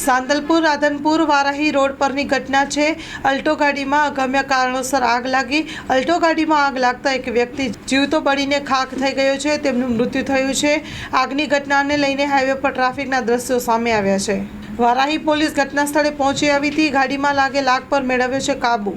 Sandalpur, Radhanpur, Varahi road પરની ઘટના છે. અલ્ટો ગાડીમાં અગમ્ય કારણોસર આગ લાગી. અલ્ટો ગાડીમાં આગ લાગતા એક વ્યક્તિ જીવતો બળીને ખાખ થઈ ગયો છે. તેમનું મૃત્યુ થયું છે. આગની ઘટનાને લઈને હાઈવે પર ટ્રાફિકના દ્રશ્યો સામે આવ્યા છે. વારાહી પોલીસ ઘટના સ્થળે પહોંચી આવી હતી. ગાડીમાં લાગે લાગ પર મેળવ્યો છે કાબુ.